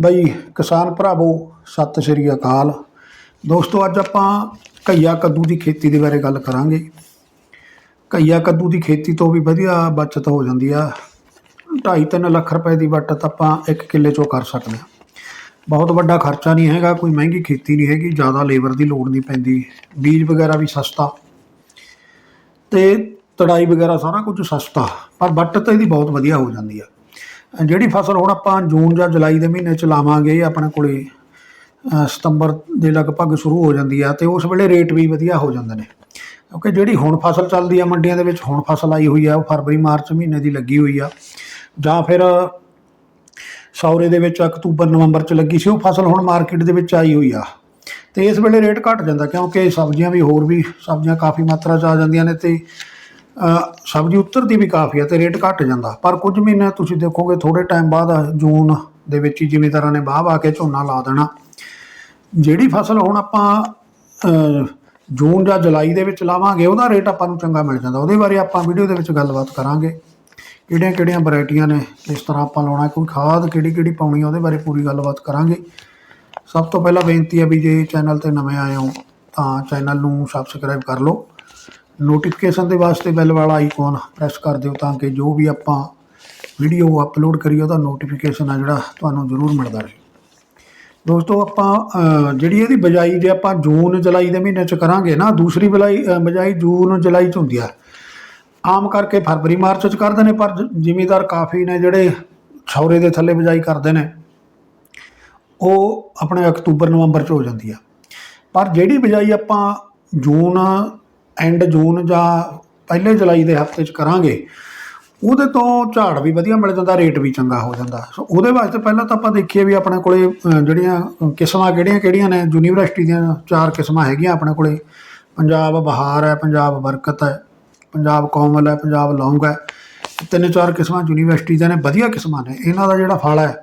ਬਈ ਕਿਸਾਨ ਭਰਾਵੋ, ਸਤਿ ਸ਼੍ਰੀ ਅਕਾਲ। ਦੋਸਤੋ, ਅੱਜ ਆਪਾਂ ਘਈਆ ਕੱਦੂ ਦੀ ਖੇਤੀ ਦੇ ਬਾਰੇ ਗੱਲ ਕਰਾਂਗੇ। ਘਈਆ ਕੱਦੂ ਦੀ ਖੇਤੀ ਤੋਂ ਵੀ ਵਧੀਆ ਬਚਤ ਹੋ ਜਾਂਦੀ ਆ। 2.5-3 ਲੱਖ ਰੁਪਏ ਦੀ ਬਚਤ ਆਪਾਂ ਇੱਕ ਕਿੱਲੇ ਚੋਂ ਕਰ ਸਕਦੇ ਹਾਂ। ਬਹੁਤ ਵੱਡਾ ਖਰਚਾ ਨਹੀਂ ਹੈਗਾ, ਕੋਈ ਮਹਿੰਗੀ ਖੇਤੀ ਨਹੀਂ ਹੈਗੀ, ਜ਼ਿਆਦਾ ਲੇਬਰ ਦੀ ਲੋੜ ਨਹੀਂ ਪੈਂਦੀ, ਬੀਜ ਵਗੈਰਾ ਵੀ ਸਸਤਾ। ਤੇ ਤੜਾਈ ਵਗੈਰਾ ਸਾਰਾ ਕੁਝ ਸਸਤਾ, ਪਰ ਬਚਤ ਇਹਦੀ ਬਹੁਤ ਵਧੀਆ ਹੋ ਜਾਂਦੀ ਆ। ਜਿਹੜੀ ਫਸਲ ਹੁਣ ਆਪਾਂ ਜੂਨ ਜਾਂ ਜੁਲਾਈ ਦੇ ਮਹੀਨੇ ਚ ਲਾਵਾਂਗੇ ਆਪਣੇ ਕੋਲੇ ਸਤੰਬਰ ਦੇ ਲਗਭਗ ਸ਼ੁਰੂ ਹੋ ਜਾਂਦੀ ਆ ਤੇ ਉਸ ਵੇਲੇ ਰੇਟ ਵੀ ਵਧੀਆ ਹੋ ਜਾਂਦੇ ਨੇ। ਕਿਉਂਕਿ ਜਿਹੜੀ ਹੁਣ ਫਸਲ ਚੱਲਦੀ ਆ ਮੰਡੀਆਂ ਦੇ ਵਿੱਚ, ਹੁਣ ਫਸਲ ਆਈ ਹੋਈ ਆ, ਉਹ ਫਰਵਰੀ, ਮਾਰਚ ਮਹੀਨੇ ਦੀ ਲੱਗੀ ਹੋਈ ਆ। ਜਾਂ ਫਿਰ ਸੌਰੇ ਦੇ ਵਿੱਚ ਅਕਤੂਬਰ, ਨਵੰਬਰ ਚ ਲੱਗੀ ਸੀ, ਉਹ ਫਸਲ ਹੁਣ ਮਾਰਕੀਟ ਦੇ ਵਿੱਚ ਆਈ ਹੋਈ ਆ। ਤੇ ਇਸ ਵੇਲੇ ਰੇਟ ਘਟ ਜਾਂਦਾ, ਕਿਉਂਕਿ ਸਬਜ਼ੀਆਂ ਵੀ ਹੋਰ ਵੀ, ਸਬਜ਼ੀਆਂ ਕਾਫੀ ਮਾਤਰਾ ਚ ਆ ਜਾਂਦੀਆਂ ਨੇ ਤੇ ਸਬਜ਼ੀ ਉੱਤਰਦੀ ਵੀ ਕਾਫੀ ਆ ਤੇ ਰੇਟ ਘਟ ਜਾਂਦਾ। ਪਰ ਕੁਝ ਮਹੀਨੇ ਤੁਸੀਂ ਦੇਖੋਗੇ ਥੋੜੇ ਟਾਈਮ ਬਾਅਦ ਜੂਨ ਦੇ ਵਿੱਚ ਹੀ ਜ਼ਿਮੀਂਦਾਰਾਂ ਨੇ ਬਾਹ ਆ ਕੇ ਝੋਨਾ ਲਾ ਦੇਣਾ। ਜਿਹੜੀ ਫਸਲ ਹੁਣ ਆਪਾਂ ਜੂਨ ਜਾਂ ਜੁਲਾਈ ਦੇ ਵਿੱਚ ਲਾਵਾਂਗੇ, ਉਹਦਾ ਰੇਟ ਆਪਾਂ ਨੂੰ ਚੰਗਾ ਮਿਲ ਜਾਂਦਾ। ਉਹਦੇ ਬਾਰੇ ਆਪਾਂ ਵੀਡੀਓ ਦੇ ਵਿੱਚ ਗੱਲਬਾਤ ਕਰਾਂਗੇ। ਕਿਹੜੀਆਂ ਕਿਹੜੀਆਂ ਵੈਰਾਈਟੀਆਂ ਨੇ, ਕਿਸ ਤਰ੍ਹਾਂ ਆਪਾਂ ਲਾਉਣਾ, ਕੋਈ ਖਾਦ ਕਿਹੜੀ ਕਿਹੜੀ ਪਾਉਣੀ ਆ, ਉਹਦੇ ਬਾਰੇ ਪੂਰੀ ਗੱਲਬਾਤ ਕਰਾਂਗੇ। ਸਭ ਤੋਂ ਪਹਿਲਾਂ ਬੇਨਤੀ ਹੈ ਵੀ ਜੇ ਚੈਨਲ ਤੇ ਨਵੇਂ ਆਏ ਹੋ, ਤਾਂ ਚੈਨਲ ਨੂੰ ਸਬਸਕ੍ਰਾਈਬ ਕਰ ਲਓ। ਨੋਟੀਫਿਕੇਸ਼ਨ ਦੇ ਵਾਸਤੇ ਬੈਲ ਵਾਲਾ ਆਈਕਨ ਪ੍ਰੈਸ ਕਰ ਦਿਓ ਤਾਂ ਕਿ ਜੋ ਵੀ ਆਪਾਂ ਵੀਡੀਓ ਅਪਲੋਡ ਕਰੀਏ ਉਹਦਾ ਨੋਟੀਫਿਕੇਸ਼ਨ ਆ ਜਿਹੜਾ ਤੁਹਾਨੂੰ ਜ਼ਰੂਰ ਮਿਲਦਾ ਰਹੇ। ਦੋਸਤੋ ਆਪਾਂ ਜਿਹੜੀ ਇਹਦੀ ਬਜਾਈ ਜੇ ਆਪਾਂ ਜੂਨ ਜੁਲਾਈ ਦੇ ਮਹੀਨੇ ਚ ਕਰਾਂਗੇ ਨਾ ਦੂਸਰੀ ਬਜਾਈ ਅ, ਬਜਾਈ ਜੂਨ ਜੁਲਾਈ ਚ ਹੁੰਦੀ ਆ। ਆਮ ਕਰਕੇ ਫਰਵਰੀ ਮਾਰਚ ਚ ਕਰਦੇ ਨੇ ਪਰ ਜ- ਜ਼ਿਮੀਂਦਾਰ ਕਾਫੀ ਨੇ ਜਿਹੜੇ ਛੌਰੇ ਦੇ ਥੱਲੇ ਬਜਾਈ ਕਰਦੇ ਨੇ ਉਹ ਆਪਣੇ ਅਕਤੂਬਰ ਨਵੰਬਰ ਚ ਹੋ ਜਾਂਦੀ ਆ। ਪਰ ਜਿਹੜੀ ਬਜਾਈ ਆਪਾਂ ਜੂਨ ਐਂਡ ਜੂਨ ਜਾਂ ਪਹਿਲੇ ਜੁਲਾਈ ਦੇ ਹਫ਼ਤੇ ਚ ਕਰਾਂਗੇ, ਉਹਦੇ ਤੋਂ ਝਾੜ ਵੀ ਵਧੀਆ ਮਿਲ ਜਾਂਦਾ ਰੇਟ ਵੀ ਚੰਗਾ ਹੋ ਜਾਂਦਾ। ਸੋ ਉਹਦੇ ਵਾਸਤੇ ਪਹਿਲਾਂ ਤਾਂ ਆਪਾਂ ਦੇਖੀਏ ਵੀ ਆਪਣੇ ਕੋਲੇ ਜਿਹੜੀਆਂ ਕਿਸਮਾਂ ਕਿਹੜੀਆਂ ਕਿਹੜੀਆਂ ਨੇ, ਯੂਨੀਵਰਸਿਟੀ ਦੀਆਂ ਚਾਰ ਕਿਸਮਾਂ ਹੈਗੀਆਂ ਆਪਣੇ ਕੋਲੇ। ਪੰਜਾਬ ਬਹਾਰ ਹੈ, ਪੰਜਾਬ ਬਰਕਤ ਹੈ, ਪੰਜਾਬ ਕੋਮਲ ਹੈ, ਪੰਜਾਬ ਲੌਂਗ ਹੈ। ਤਿੰਨ ਚਾਰ ਕਿਸਮਾਂ ਯੂਨੀਵਰਸਿਟੀ ਦੀਆਂ ਨੇ, ਵਧੀਆ ਕਿਸਮਾਂ ਨੇ। ਇਹਨਾਂ ਦਾ ਜਿਹੜਾ ਫਲ ਹੈ,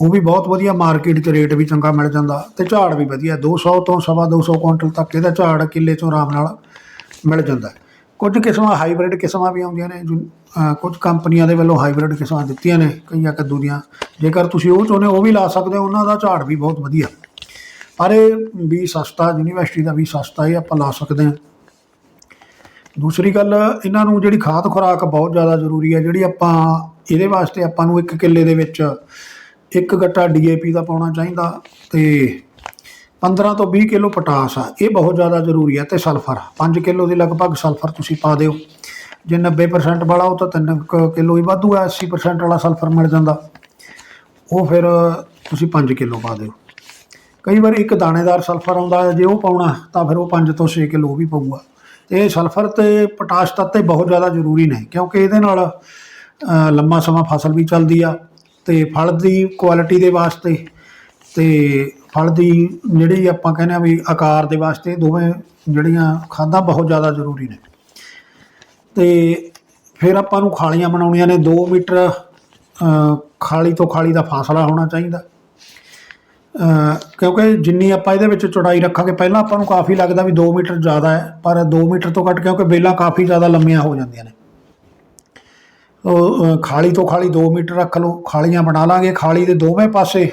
ਉਹ ਵੀ ਬਹੁਤ ਵਧੀਆ ਮਾਰਕੀਟ 'ਚ ਰੇਟ ਵੀ ਚੰਗਾ ਮਿਲ ਜਾਂਦਾ ਤੇ ਝਾੜ ਵੀ ਵਧੀਆ। 200 ਤੋਂ ਸਵਾ 200 ਕੁਇੰਟਲ ਤੱਕ ਇਹਦਾ ਝਾੜ ਕਿੱਲੇ 'ਚੋਂ ਆਰਾਮ ਨਾਲ ਮਿਲ ਜਾਂਦਾ। ਕੁਝ ਕਿਸਮਾਂ ਹਾਈਬ੍ਰਿਡ ਕਿਸਮਾਂ ਵੀ ਆਉਂਦੀਆਂ ਨੇ ਜੋ, ਕੁਝ ਕੰਪਨੀਆਂ ਦੇ ਵੱਲੋਂ ਹਾਈਬ੍ਰਿਡ ਕਿਸਮਾਂ ਦਿੱਤੀਆਂ ਨੇ ਕਈਆਂ ਕੱਦੂ ਦੀਆਂ। ਜੇਕਰ ਤੁਸੀਂ ਉਹ ਚਾਹੁੰਦੇ ਹੋ ਉਹ ਵੀ ਲਾ ਸਕਦੇ ਹੋ ਉਹਨਾਂ ਦਾ ਝਾੜ ਵੀ ਬਹੁਤ ਵਧੀਆ। ਪਰ ਇਹ ਵੀ ਸਸਤਾ ਯੂਨੀਵਰਸਿਟੀ ਦਾ ਵੀ ਸਸਤਾ ਇਹ ਆਪਾਂ ਲਾ ਸਕਦੇ ਹਾਂ। ਦੂਸਰੀ ਗੱਲ ਇਹਨਾਂ ਨੂੰ ਜਿਹੜੀ ਖਾਦ ਖੁਰਾਕ ਬਹੁਤ ਜ਼ਿਆਦਾ ਜ਼ਰੂਰੀ ਹੈ ਜਿਹੜੀ ਆਪਾਂ ਇਹਦੇ ਵਾਸਤੇ ਆਪਾਂ ਨੂੰ ਇੱਕ ਕਿੱਲੇ ਦੇ ਵਿੱਚ ਇੱਕ ਗੱਟਾ ਡੀਏਪੀ ਦਾ ਪਾਉਣਾ ਚਾਹੀਦਾ ਤੇ 15 ਤੋਂ 20 ਕਿਲੋ ਪੋਟਾਸ ਆ, ਇਹ ਬਹੁਤ ਜ਼ਿਆਦਾ ਜ਼ਰੂਰੀ ਹੈ ਤੇ ਸਲਫਰ 5 ਕਿਲੋ ਦੇ ਲਗਭਗ ਸਲਫਰ ਤੁਸੀਂ ਪਾ ਦਿਓ। ਜੇ 90% ਵਾਲਾ ਉਹ ਤਾਂ 3 ਕਿਲੋ ਹੀ ਵਾਧੂ ਹੈ 80% ਵਾਲਾ ਸਲਫਰ ਮਿਲ ਜਾਂਦਾ। ਉਹ ਫਿਰ ਤੁਸੀਂ 5 ਕਿਲੋ ਪਾ ਦਿਓ। ਕਈ ਵਾਰ ਇੱਕ ਦਾਣੇਦਾਰ ਸਲਫਰ ਆਉਂਦਾ ਜੇ ਉਹ ਪਾਉਣਾ ਤਾਂ ਫਿਰ ਉਹ 5 ਤੋਂ 6 ਕਿਲੋ ਉਹ ਵੀ ਪਊਗਾ। ਇਹ ਸਲਫਰ ਤੇ ਪੋਟਾਸ਼ ਤੱਤ ਤੇ ਬਹੁਤ ਜ਼ਿਆਦਾ ਜ਼ਰੂਰੀ ਨੇ, ਕਿਉਂਕਿ ਇਹਦੇ ਨਾਲ ਲੰਮਾ ਸਮਾਂ ਫਸਲ ਵੀ ਚੱਲਦੀ ਆ ਤੇ ਫਲ ਦੀ ਕੁਆਲਿਟੀ ਦੇ ਵਾਸਤੇ ਤੇ ਫਲ ਦੀ ਜਿਹੜੀ ਆਪਾਂ ਕਹਿੰਦੇ ਆ ਵੀ ਆਕਾਰ ਦੇ ਵਾਸਤੇ ਦੋਵੇਂ ਜਿਹੜੀਆਂ ਖਾਦਾਂ ਬਹੁਤ ਜ਼ਿਆਦਾ ਜ਼ਰੂਰੀ ਨੇ। ਤੇ ਫਿਰ ਆਪਾਂ ਨੂੰ ਖਾਲੀਆਂ ਬਣਾਉਣੀਆਂ ਨੇ 2 ਮੀਟਰ ਖਾਲੀ ਤੋਂ ਖਾਲੀ ਦਾ ਫਾਸਲਾ ਹੋਣਾ ਚਾਹੀਦਾ। ਕਿਉਂਕਿ ਜਿੰਨੀ ਆਪਾਂ ਇਹਦੇ ਵਿੱਚ ਚੌੜਾਈ ਰੱਖਾਂਗੇ, ਪਹਿਲਾਂ ਆਪਾਂ ਨੂੰ ਕਾਫੀ ਲੱਗਦਾ ਵੀ 2 ਮੀਟਰ ਜ਼ਿਆਦਾ ਹੈ, ਪਰ 2 ਮੀਟਰ ਤੋਂ ਘੱਟ ਕਿਉਂਕਿ ਬੇਲਾਂ ਕਾਫੀ ਜ਼ਿਆਦਾ ਲੰਮੀਆਂ ਹੋ ਜਾਂਦੀਆਂ ਨੇ। ਖਾਲੀ ਤੋਂ ਖਾਲੀ 2 ਮੀਟਰ ਰੱਖ ਲਓ, ਖਾਲੀਆਂ ਬਣਾ ਲਾਂਗੇ, ਖਾਲੀ ਦੇ ਦੋਵੇਂ ਪਾਸੇ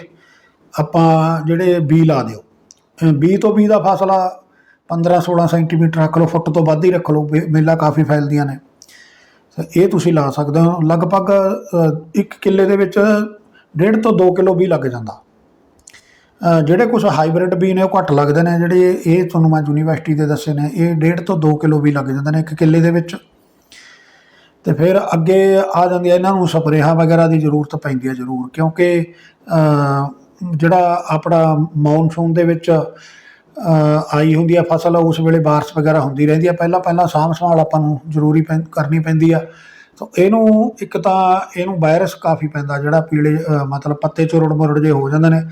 ਆਪਾਂ ਜਿਹੜੇ ਬੀ ਲਾ ਦਿਓ। ਬੀ ਤੋਂ ਬੀ ਦਾ ਫਾਸਲਾ 15 16 ਸੈਂਟੀਮੀਟਰ ਰੱਖ ਲਓ ਫੁੱਟ ਤੋਂ ਵੱਧ ਹੀ ਰੱਖ ਲਓ ਬੇ- ਬੇਲਾਂ ਕਾਫੀ ਫੈਲਦੀਆਂ ਨੇ। ਤੇ ਇਹ ਤੁਸੀਂ ਲਾ ਸਕਦੇ ਹੋ। ਲਗਭਗ ਅ, ਇੱਕ ਕਿੱਲੇ ਦੇ ਵਿੱਚ ਡੇਢ ਤੋਂ 2 ਕਿਲੋ ਵੀ ਲੱਗ ਜਾਂਦਾ। ਜਿਹੜੇ ਕੁਝ ਹਾਈਬ੍ਰਿਡ ਬੀ ਨੇ ਉਹ ਘੱਟ ਲੱਗਦੇ ਨੇ ਜਿਹੜੇ ਇਹ ਤੁਹਾਨੂੰ ਮੈਂ ਯੂਨੀਵਰਸਿਟੀ ਦੇ ਦੱਸੇ ਨੇ ਇਹ ਡੇਢ ਤੋਂ 2 ਕਿਲੋ ਵੀ ਲੱਗ ਜਾਂਦੇ ਨੇ ਇੱਕ ਕਿੱਲੇ ਦੇ ਵਿੱਚ। ਤੇ ਫਿਰ ਅੱਗੇ ਆ ਜਾਂਦੀ ਹੈ ਇਹਨਾਂ ਨੂੰ ਸਪਰੇਹਾਂ ਵਗੈਰਾ ਦੀ ਜ਼ਰੂਰਤ ਪੈਂਦੀ ਹੈ ਜ਼ਰੂਰ ਕਿਉਂਕਿ ਜਿਹੜਾ ਆਪਣਾ ਮੌਨਸੂਨ ਦੇ ਵਿੱਚ ਆਈ ਹੁੰਦੀ ਆ ਫਸਲ, ਉਸ ਵੇਲੇ ਬਾਰਿਸ਼ ਵਗੈਰਾ ਹੁੰਦੀ ਰਹਿੰਦੀ ਹੈ ਪਹਿਲਾਂ ਪਹਿਲਾਂ ਸਾਂਭ ਸੰਭਾਲ ਆਪਾਂ ਨੂੰ ਜ਼ਰੂਰੀ ਪੈਂ- ਕਰਨੀ ਪੈਂਦੀ ਆ। ਤਾਂ ਇਹਨੂੰ ਇੱਕ ਤਾਂ ਇਹਨੂੰ ਵਾਇਰਸ ਕਾਫੀ ਪੈਂਦਾ, ਜਿਹੜਾ ਪੀਲੇ ਮਤਲਬ ਪੱਤੇ ਚੁਰੜ ਮੁਰੜ ਜੇ ਹੋ ਜਾਂਦੇ ਨੇ।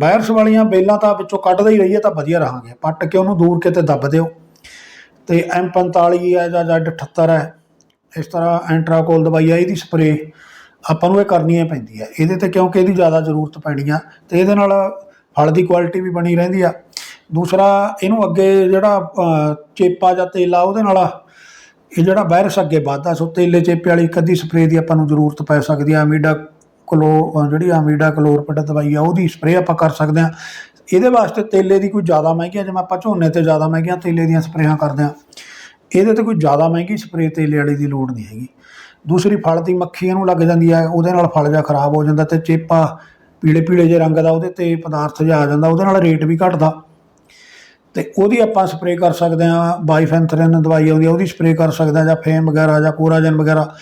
ਵਾਇਰਸ ਵਾਲੀਆਂ ਬੇਲਾਂ ਤਾਂ ਵਿੱਚੋਂ ਕੱਢਦੇ ਹੀ ਰਹੀਏ ਤਾਂ ਵਧੀਆ ਰਹਾਂਗੇ। ਪੱਟ ਕੇ ਉਹਨੂੰ ਦੂਰ ਕਿਤੇ ਦੱਬ ਦਿਓ। ਤੇ M45 ਹੈ ਜਾਂ Z78 ਹੈ, ਇਸ ਤਰ੍ਹਾਂ ਐਂਟਰਾਕੋਲ ਦਵਾਈ ਆ, ਇਹਦੀ ਸਪਰੇ ਆਪਾਂ ਨੂੰ ਇਹ ਕਰਨੀਆਂ ਹੀ ਪੈਂਦੀ ਹੈ ਇਹਦੇ ਤੇ ਕਿਉਂਕਿ ਇਹਦੀ ਜ਼ਿਆਦਾ ਜ਼ਰੂਰਤ ਪੈਣੀ ਆ ਤੇ ਇਹਦੇ ਨਾਲ ਫਲ ਦੀ ਕੁਆਲਿਟੀ ਵੀ ਬਣੀ ਰਹਿੰਦੀ ਆ। ਦੂਸਰਾ ਇਹਨੂੰ ਅੱਗੇ ਜਿਹੜਾ ਚੇਪਾ ਜਾਂ ਤੇਲ ਆ ਉਹਦੇ ਨਾਲ ਇਹ ਜਿਹੜਾ ਵਾਇਰਸ ਅੱਗੇ ਵੱਧਦਾ ਸੋ ਤੇਲੇ ਚੇਪੇ ਵਾਲੀ ਇੱਕ ਅੱਧੀ ਸਪਰੇ ਦੀ ਆਪਾਂ ਨੂੰ ਜ਼ਰੂਰਤ ਪੈ ਸਕਦੀ ਆ। ਅਮੀਡਾ ਕਲੋ ਜਿਹੜੀ ਅਮੀਡਾ ਕਲੋਰਪਿਡ ਦਵਾਈ ਆ ਉਹਦੀ ਸਪਰੇਅ ਆਪਾਂ ਕਰ ਸਕਦੇ ਹਾਂ ਇਹਦੇ ਵਾਸਤੇ ਤੇਲੇ ਦੀ ਕੋਈ ਜ਼ਿਆਦਾ ਮਹਿੰਗੀ ਆ, ਜਿਵੇਂ ਆਪਾਂ ਝੋਨੇ ਤੇ ਜ਼ਿਆਦਾ ਮਹਿੰਗੀਆਂ ਤੇਲੇ ਦੀਆਂ ਸਪਰੇਆਂ ਕਰਦੇ ਹਾਂ ਇਹਦੇ ਤੇ ਕੋਈ ਜ਼ਿਆਦਾ ਮਹਿੰਗੀ ਸਪਰੇਅ ਤੇਲੇ ਵਾਲੀ ਦੀ ਲੋੜ ਨਹੀਂ ਹੈਗੀ। ਦੂਸਰੀ ਫਲ ਦੀ ਮੱਖੀ ਇਹਨੂੰ ਲੱਗ ਜਾਂਦੀ ਹੈ, ਉਹਦੇ ਨਾਲ ਫਲ ਜਿਹਾ ਖਰਾਬ ਹੋ ਜਾਂਦਾ ਤੇ ਚੇਪਾ ਪੀਲੇ ਪੀਲੇ ਜਿਹੇ ਰੰਗ ਦਾ ਉਹਦੇ ਤੇ ਪਦਾਰਥ ਜਿਹਾ ਆ ਜਾਂਦਾ, ਉਹਦੇ ਨਾਲ ਰੇਟ ਵੀ ਘਟਦਾ। ਤੇ ਉਹਦੀ ਆਪਾਂ ਸਪਰੇਅ ਕਰ ਸਕਦੇ ਹਾਂ ਬਾਈਫੈਂਥਰਿਨ ਦਵਾਈ ਆਉਂਦੀ ਆ ਉਹਦੀ ਸਪਰੇਅ ਕਰ ਸਕਦੇ ਹਾਂ, ਜਾਂ ਫੇਮ ਵਗੈਰਾ, ਜਾਂ ਕੋਰਾਜਨ ਵਗੈਰਾ।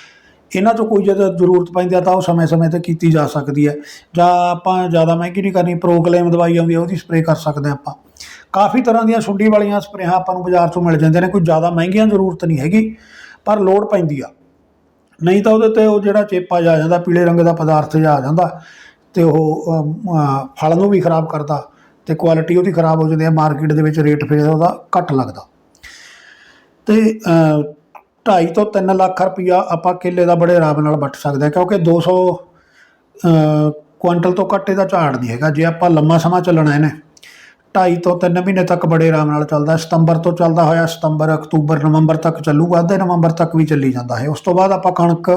ਇਹਨਾਂ ਤੋਂ ਕੋਈ ਜਦੋਂ ਜ਼ਰੂਰਤ ਪੈਂਦੀ ਆ ਤਾਂ ਉਹ ਸਮੇਂ-ਸਮੇਂ ਤੇ ਕੀਤੀ ਜਾ ਸਕਦੀ ਹੈ। ਜਾਂ ਆਪਾਂ ਜ਼ਿਆਦਾ ਮਹਿੰਗੀ ਨਹੀਂ ਕਰਨੀ, ਪ੍ਰੋਕਲੇਮ ਦਵਾਈ ਆਉਂਦੀ ਆ ਉਹਦੀ ਸਪਰੇਅ ਕਰ ਸਕਦੇ ਹਾਂ ਆਪਾਂ। ਕਾਫੀ ਤਰ੍ਹਾਂ ਦੀਆਂ ਸੁੰਡੀ ਵਾਲੀਆਂ ਸਪਰੇਹਾਂ ਆਪਾਂ ਨੂੰ ਬਾਜ਼ਾਰ 'ਚੋਂ ਮਿਲ ਜਾਂਦੀਆਂ ਨੇ, ਕੋਈ ਜ਼ਿਆਦਾ ਮਹਿੰਗੀਆਂ ਜ਼ਰੂਰਤ ਨਹੀਂ ਹੈਗੀ, ਪਰ ਲੋੜ ਪੈਂਦੀ ਆ। ਨਹੀਂ ਤਾਂ ਉਹਦੇ ਤੇ ਉਹ ਜਿਹੜਾ ਚੇਪਾ ਜਾ ਜਾਂਦਾ ਪੀਲੇ ਰੰਗ ਦਾ ਪਦਾਰਥ ਜਾ ਆ ਜਾਂਦਾ ਤੇ ਉਹ ਫਲ ਨੂੰ ਵੀ ਖਰਾਬ ਕਰਦਾ ਤੇ ਕੁਆਲਿਟੀ ਉਹਦੀ ਖਰਾਬ ਹੋ ਜਾਂਦੀ ਹੈ ਮਾਰਕੀਟ ਦੇ ਵਿੱਚ ਰੇਟ ਫਿਰ ਉਹਦਾ ਘੱਟ ਲੱਗਦਾ। ਤੇ ਅ, ਢਾਈ ਤੋਂ 3 ਲੱਖ ਰੁਪਈਆ ਆਪਾਂ ਕਿੱਲੇ ਦਾ ਬੜੇ ਆਰਾਮ ਨਾਲ ਵੱਟ ਸਕਦੇ ਹਾਂ ਕਿਉਂਕਿ 200 ਅ, ਕੁਆਂਟਲ ਤੋਂ ਘੱਟ ਇਹਦਾ ਝਾੜ ਨਹੀਂ ਹੈਗਾ ਜੇ ਆਪਾਂ ਲੰਮਾ ਸਮਾਂ ਚੱਲਣਾ ਇਹਨੇ। ਢਾਈ ਤੋਂ 3 ਮਹੀਨੇ ਤੱਕ ਬੜੇ ਆਰਾਮ ਨਾਲ ਚੱਲਦਾ ਸਤੰਬਰ ਤੋਂ ਚੱਲਦਾ ਹੋਇਆ, ਸਤੰਬਰ, ਅਕਤੂਬਰ, ਨਵੰਬਰ ਤੱਕ ਚੱਲੂਗਾ, ਅੱਧੇ ਨਵੰਬਰ ਤੱਕ ਵੀ ਚੱਲੀ ਜਾਂਦਾ ਹੈ। ਉਸ ਤੋਂ ਬਾਅਦ ਆਪਾਂ ਕਣਕ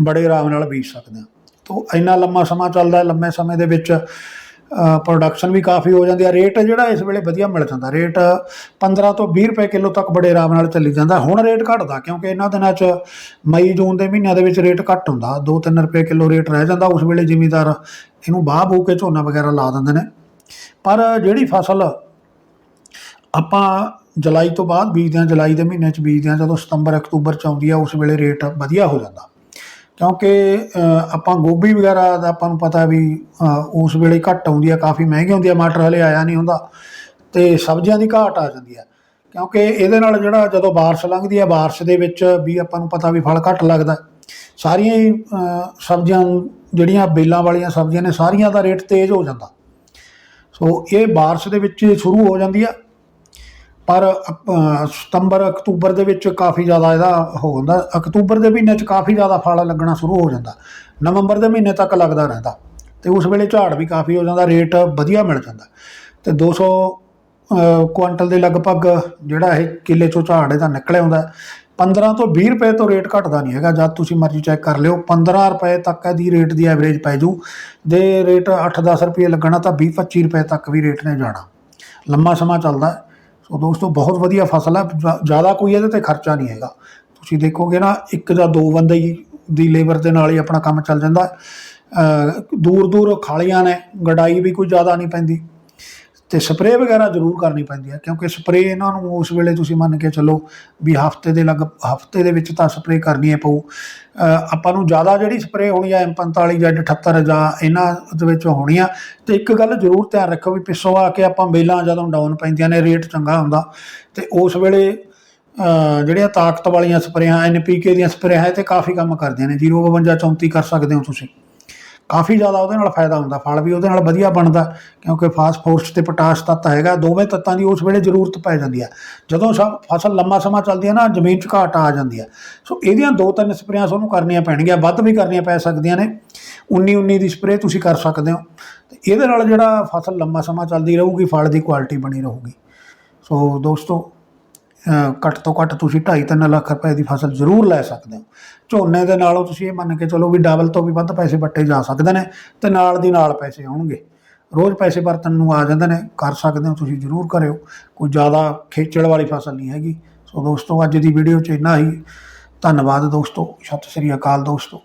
ਬੜੇ ਆਰਾਮ ਨਾਲ ਬੀਜ ਸਕਦੇ ਹਾਂ। ਤੋਂ ਇੰਨਾ ਲੰਮਾ ਸਮਾਂ ਚੱਲਦਾ ਹੈ, ਲੰਮੇ ਸਮੇਂ ਦੇ ਵਿੱਚ ਪ੍ਰੋਡਕਸ਼ਨ ਵੀ ਕਾਫੀ ਹੋ ਜਾਂਦੀ ਹੈ। ਰੇਟ ਜਿਹੜਾ ਇਸ ਵੇਲੇ ਵਧੀਆ ਮਿਲ ਜਾਂਦਾ। ਰੇਟ 15 ਤੋਂ 20 ਰੁਪਏ ਕਿਲੋ ਤੱਕ ਬੜੇ ਆਰਾਮ ਨਾਲ ਚੱਲੀ ਜਾਂਦਾ। ਹੁਣ ਰੇਟ ਘਟਦਾ, ਕਿਉਂਕਿ ਇਹਨਾਂ ਦਿਨਾਂ 'ਚ ਮਈ, ਜੂਨ ਦੇ ਮਹੀਨਿਆਂ ਦੇ ਵਿੱਚ ਰੇਟ ਘੱਟ ਹੁੰਦਾ। 2-3 ਰੁਪਏ ਕਿਲੋ ਰੇਟ ਰਹਿ ਜਾਂਦਾ। ਉਸ ਵੇਲੇ ਜ਼ਿਮੀਦਾਰ ਇਹਨੂੰ ਬਾਹ ਬੂ ਕੇ ਝੋਨਾ ਵਗੈਰਾ ਲਾ ਦਿੰਦੇ ਨੇ। ਪਰ ਜਿਹੜੀ ਫਸਲ ਆਪਾਂ ਜੁਲਾਈ ਤੋਂ ਬਾਅਦ ਬੀਜਦੇ ਹਾਂ ਜੁਲਾਈ ਦੇ ਮਹੀਨੇ 'ਚ ਬੀਜਦੇ ਹਾਂ ਜਦੋਂ ਸਤੰਬਰ, ਅਕਤੂਬਰ 'ਚ ਆਉਂਦੀ ਆ, ਉਸ ਵੇਲੇ ਰੇਟ ਵਧੀਆ ਹੋ ਜਾਂਦਾ। ਕਿਉਂਕਿ ਆਪਾਂ ਗੋਭੀ ਵਗੈਰਾ ਦਾ ਆਪਾਂ ਨੂੰ ਪਤਾ ਵੀ ਉਸ ਵੇਲੇ ਘੱਟ ਆਉਂਦੀ ਆ, ਕਾਫੀ ਮਹਿੰਗੀ ਹੁੰਦੀ ਆ, ਮਟਰ ਹਲੇ ਆਇਆ ਨਹੀਂ ਹੁੰਦਾ। ਤੇ ਸਬਜ਼ੀਆਂ ਦੀ ਘਾਟ ਆ ਜਾਂਦੀ ਆ। ਕਿਉਂਕਿ ਇਹਦੇ ਨਾਲ ਜਿਹੜਾ ਜਦੋਂ ਬਾਰਿਸ਼ ਲੰਘਦੀ ਆ, ਬਾਰਿਸ਼ ਦੇ ਵਿੱਚ ਵੀ ਆਪਾਂ ਨੂੰ ਪਤਾ ਵੀ ਫਲ ਘੱਟ ਲੱਗਦਾ। ਸਾਰੀਆਂ ਹੀ ਸਬਜ਼ੀਆਂ ਜਿਹੜੀਆਂ ਬੇਲਾਂ ਵਾਲੀਆਂ ਸਬਜ਼ੀਆਂ ਨੇ, ਸਾਰੀਆਂ ਦਾ ਰੇਟ ਤੇਜ਼ ਹੋ ਜਾਂਦਾ। ਸੋ ਇਹ ਬਾਰਿਸ਼ ਦੇ ਵਿੱਚ ਸ਼ੁਰੂ ਹੋ ਜਾਂਦੀ ਆ। ਪਰ ਅਪ- ਸਤੰਬਰ ਅਕਤੂਬਰ ਦੇ ਵਿੱਚ ਕਾਫੀ ਜ਼ਿਆਦਾ ਇਹਦਾ ਹੋ ਜਾਂਦਾ ਅਕਤੂਬਰ ਦੇ ਮਹੀਨੇ 'ਚ ਕਾਫੀ ਜ਼ਿਆਦਾ ਫਲ ਲੱਗਣਾ ਸ਼ੁਰੂ ਹੋ ਜਾਂਦਾ। ਨਵੰਬਰ ਦੇ ਮਹੀਨੇ ਤੱਕ ਲੱਗਦਾ ਰਹਿੰਦਾ। ਤੇ ਉਸ ਵੇਲੇ ਝਾੜ ਵੀ ਕਾਫੀ ਹੋ ਜਾਂਦਾ ਰੇਟ ਵਧੀਆ ਮਿਲ ਜਾਂਦਾ। ਤੇ 200 ਅ, ਕੁਆਂਟਲ ਦੇ ਲਗਭਗ ਜਿਹੜਾ ਇਹ ਕਿੱਲੇ 'ਚੋਂ ਝਾੜ ਇਹਦਾ ਨਿਕਲਿਆ ਆਉਂਦਾ 15 ਤੋਂ 20 ਰੁਪਏ ਤੋਂ ਰੇਟ ਘਟਦਾ ਨਹੀਂ ਹੈਗਾ, ਜਦ ਤੁਸੀਂ ਮਰਜ਼ੀ ਚੈੱਕ ਕਰ ਲਿਓ 15 ਰੁਪਏ ਤੱਕ ਇਹਦੀ ਰੇਟ ਦੀ ਐਵਰੇਜ ਪੈ ਜੂ। ਜੇ ਰੇਟ 8-10 ਰੁਪਏ ਲੱਗਣਾ ਤਾਂ 20-25 ਰੁਪਏ ਤੱਕ ਵੀ ਰੇਟ ਨੇ ਜਾਣਾ। ਲੰਮਾ ਸਮਾਂ ਚੱਲਦਾ ਸੋ ਦੋਸਤੋ, ਬਹੁਤ ਵਧੀਆ ਫਸਲ ਹੈ। ਜ- ਜ਼ਿਆਦਾ ਕੋਈ ਇਹਦੇ ਤੇ ਖਰਚਾ ਨਹੀਂ ਹੈਗਾ। ਤੁਸੀਂ ਦੇਖੋਗੇ ਨਾ, ਇੱਕ ਜਾਂ ਦੋ ਬੰਦੇ ਦੀ ਲੇਬਰ ਦੇ ਨਾਲ ਹੀ ਆਪਣਾ ਕੰਮ ਚੱਲ ਜਾਂਦਾ ਦੂਰ ਦੂਰ ਖਾਲੀਆਂ ਨੇ, ਗਡਾਈ ਵੀ ਕੋਈ ਜ਼ਿਆਦਾ ਨਹੀਂ ਪੈਂਦੀ। ਤੇ ਸਪਰੇਅ ਵਗੈਰਾ ਜ਼ਰੂਰ ਕਰਨੀ ਪੈਂਦੀ ਹੈ, ਕਿਉਂਕਿ ਸਪਰੇਅ ਇਹਨਾਂ ਨੂੰ ਉਸ ਵੇਲੇ ਤੁਸੀਂ ਮੰਨ ਕੇ ਚੱਲੋ ਵੀ ਹਫ਼ਤੇ ਦੇ ਲਗ, ਹਫ਼ਤੇ ਦੇ ਵਿੱਚ ਤਾਂ ਸਪਰੇਅ ਕਰਨੀ ਹੈ ਪਊ। ਆਪਾਂ ਨੂੰ ਜ਼ਿਆਦਾ ਜਿਹੜੀ ਸਪਰੇਅ ਹੋਣੀ ਹੈ M45 ਜਾਂ 78 ਜਾਂ ਇਹਨਾਂ ਦੇ ਵਿੱਚ ਹੋਣੀ ਆ, ਤੇ ਇੱਕ ਗੱਲ ਜ਼ਰੂਰ ਧਿਆਨ ਰੱਖੋ ਵੀ ਪਿੱਛੋਂ ਆ ਕੇ ਆਪਾਂ ਮੇਲਾਂ ਜਦੋਂ ਡਾਊਨ ਪੈਂਦੀਆਂ ਨੇ ਰੇਟ ਚੰਗਾ ਹੁੰਦਾ, ਤੇ ਉਸ ਵੇਲੇ ਜਿਹੜੀਆਂ ਤਾਕਤ ਵਾਲੀਆਂ ਸਪਰੇਆਂ ਐਨਪੀਕੇ ਦੀਆਂ ਸਪਰੇਆਂ, ਇਹ ਤੇ ਕਾਫੀ ਕੰਮ ਕਰਦੀਆਂ ਨੇ। 052 34 ਕਰ ਸਕਦੇ ਹੋ ਤੁਸੀਂ। ਕਾਫੀ ਜ਼ਿਆਦਾ ਉਹਦੇ ਨਾਲ ਫਾਇਦਾ ਹੁੰਦਾ, ਫਲ ਵੀ ਉਹਦੇ ਨਾਲ ਵਧੀਆ ਬਣਦਾ, ਕਿਉਂਕਿ ਫਾਸਫੋਰਸ ਤੇ ਪੋਟਾਸ਼ ਤੱਤ ਹੈਗਾ, ਦੋਵੇਂ ਤੱਤਾਂ ਦੀ ਉਸ ਵੇਲੇ ਜ਼ਰੂਰਤ ਪੈ ਜਾਂਦੀ ਹੈ ਜਦੋਂ ਸਭ ਫਸਲ ਲੰਮਾ ਸਮਾਂ ਚੱਲਦੀ ਹੈ ਨਾ, ਜ਼ਮੀਨ 'ਚ ਘਾਟ ਆ ਜਾਂਦੀ ਹੈ ਸੋ ਇਹਦੀਆਂ ਦੋ ਤਿੰਨ ਸਪਰੇਆਂ ਤੁਹਾਨੂੰ ਕਰਨੀਆਂ ਪੈਣਗੀਆਂ, ਵੱਧ ਵੀ ਕਰਨੀਆਂ ਪੈ ਸਕਦੀਆਂ ਨੇ। 19 19 ਦੀ ਸਪਰੇਅ ਤੁਸੀਂ ਕਰ ਸਕਦੇ ਹੋ। ਤੇ ਇਹਦੇ ਨਾਲ ਜਿਹੜਾ ਫਸਲ ਲੰਮਾ ਸਮਾਂ ਚੱਲਦੀ ਰਹੂਗੀ, ਫਲ ਦੀ ਕੁਆਲਿਟੀ ਬਣੀ ਰਹੂਗੀ। ਸੋ ਦੋਸਤੋ ਘੱਟ ਤੋਂ ਘੱਟ ਤੁਸੀਂ 2.5-3 ਲੱਖ ਰੁਪਏ ਦੀ ਫਸਲ ਜ਼ਰੂਰ ਲੈ ਸਕਦੇ ਹੋ। ਝੋਨੇ ਦੇ ਨਾਲੋਂ ਤੁਸੀਂ ਇਹ ਮੰਨ ਕੇ ਚਲੋ ਵੀ ਡਬਲ ਤੋਂ ਵੀ ਵੱਧ ਪੈਸੇ ਵੱਟੇ ਜਾ ਸਕਦੇ ਨੇ ਤੇ ਨਾਲ ਦੀ ਨਾਲ ਪੈਸੇ ਆਉਣਗੇ। ਰੋਜ਼ ਪੈਸੇ ਵਰਤਣ ਨੂੰ ਆ ਜਾਂਦੇ ਨੇ, ਕਰ ਸਕਦੇ ਹੋ ਤੁਸੀਂ, ਜ਼ਰੂਰ ਕਰਿਓ। ਕੋਈ ਜ਼ਿਆਦਾ ਖੇਚਲ ਵਾਲੀ ਫਸਲ ਨਹੀਂ ਹੈਗੀ। ਸੋ ਦੋਸਤੋ, ਅੱਜ ਦੀ ਵੀਡੀਓ 'ਚ ਇੰਨਾ ਹੀ। ਧੰਨਵਾਦ ਦੋਸਤੋ, ਸਤਿ ਸ੍ਰੀ ਅਕਾਲ ਦੋਸਤੋ।